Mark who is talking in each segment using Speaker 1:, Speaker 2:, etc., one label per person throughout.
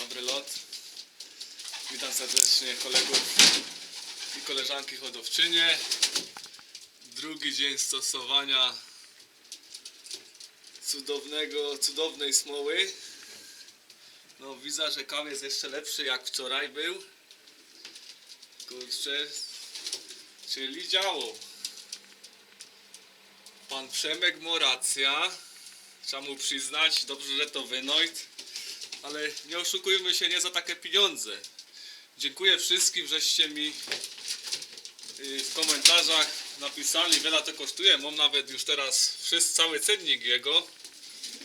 Speaker 1: lot. Witam serdecznie kolegów i koleżanki hodowczynie. Drugi dzień stosowania cudownego, cudownej smoły. No widzę, że kaw jest jeszcze lepszy jak wczoraj był. Kurczę, czyli działo. Pan Przemek ma racja. Trzeba mu przyznać, dobrze, że to Wynoit. Ale nie oszukujmy się, nie za takie pieniądze. Dziękuję wszystkim, żeście mi y, w komentarzach napisali, wiele to kosztuje. Mam nawet już teraz wszyscy, cały cennik jego,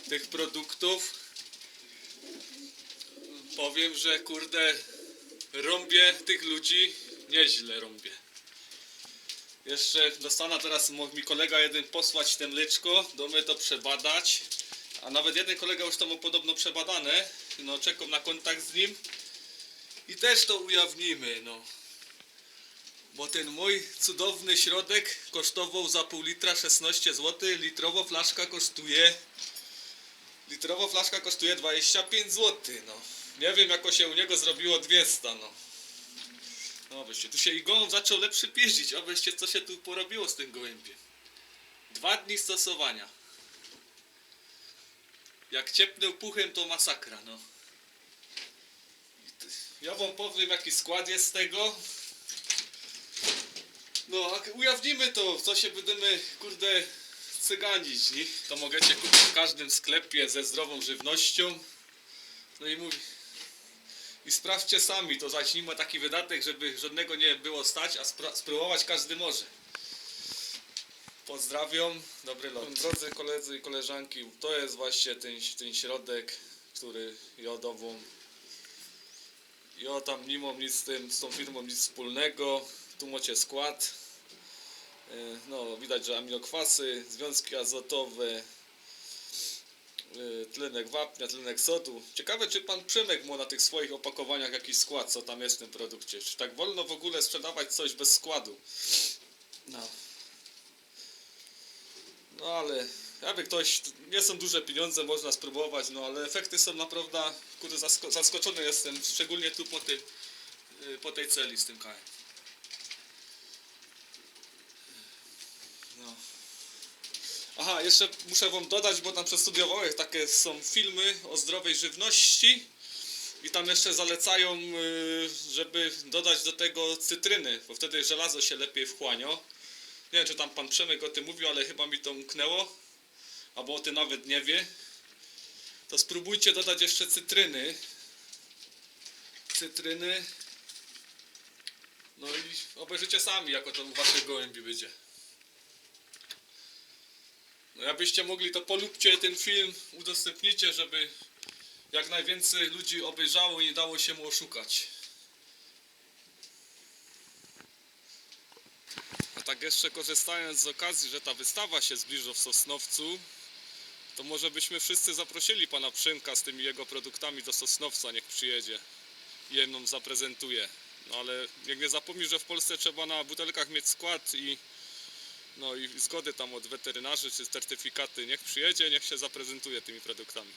Speaker 1: tych produktów. Powiem, że kurde, rąbię tych ludzi, nieźle rąbię. Jeszcze dostanę teraz, mi kolega jeden posłać te mleczko, do mnie to przebadać. A nawet jeden kolega już to ma podobno przebadane. No czekam na kontakt z nim. I też to ujawnimy, no. Bo ten mój cudowny środek kosztował za pół litra 16 zł. Litrowo flaszka kosztuje. Litrowo flaszka kosztuje 25 zł, no. Nie wiem, jako się u niego zrobiło 200, no. No weźcie, tu się i gołąb zaczął lepszy pieścić. O weźcie, co się tu porobiło z tym gołębiem. Dwa dni stosowania. Jak ciepnął puchem, to masakra, no. Ja wam powiem, jaki skład jest tego. No, ujawnimy to, co się będziemy, kurde, cyganić, nie? To możecie kupić w każdym sklepie ze zdrową żywnością. No i mówi, i sprawdźcie sami, to zaś ma taki wydatek, żeby żadnego nie było stać, a spróbować każdy może. Pozdrawiam, dobry lot. Drodzy koledzy i koleżanki, to jest właśnie ten, ten środek, który jodową. Ja tam nie mam nic z tym, z tą firmą nic wspólnego. Tu macie skład. E, No, widać, że aminokwasy, związki azotowe, y, tlenek wapnia, tlenek sodu. Ciekawe, czy pan Przemek ma na tych swoich opakowaniach jakiś skład, co tam jest w tym produkcie. Czy tak wolno w ogóle sprzedawać coś bez składu? No. No ale jakby ktoś, nie są duże pieniądze, można spróbować, no ale efekty są naprawdę, kurde, zasko- zaskoczony jestem, szczególnie tu po, tym, y, po tej celi z tym KM. No. Aha, jeszcze muszę wam dodać, bo tam przestudiowałem, takie są filmy o zdrowej żywności i tam jeszcze zalecają, y, żeby dodać do tego cytryny, bo wtedy żelazo się lepiej wchłania. Nie wiem, czy tam pan Przemek o tym mówił, ale chyba mi to umknęło, albo o tym nawet nie wie. To spróbujcie dodać jeszcze cytryny. Cytryny. No i obejrzycie sami, jako to u waszych gołębi będzie. No jakbyście mogli, to polubcie ten film, udostępnijcie, żeby jak najwięcej ludzi obejrzało i nie dało się mu oszukać. Tak jeszcze korzystając z okazji, że ta wystawa się zbliża w Sosnowcu, to może byśmy wszyscy zaprosili pana Przymka z tymi jego produktami do Sosnowca, niech przyjedzie i je nam zaprezentuje. No ale jak nie zapomnij, że w Polsce trzeba na butelkach mieć skład i no i zgody tam od weterynarzy czy certyfikaty. Niech przyjedzie, niech się zaprezentuje tymi produktami.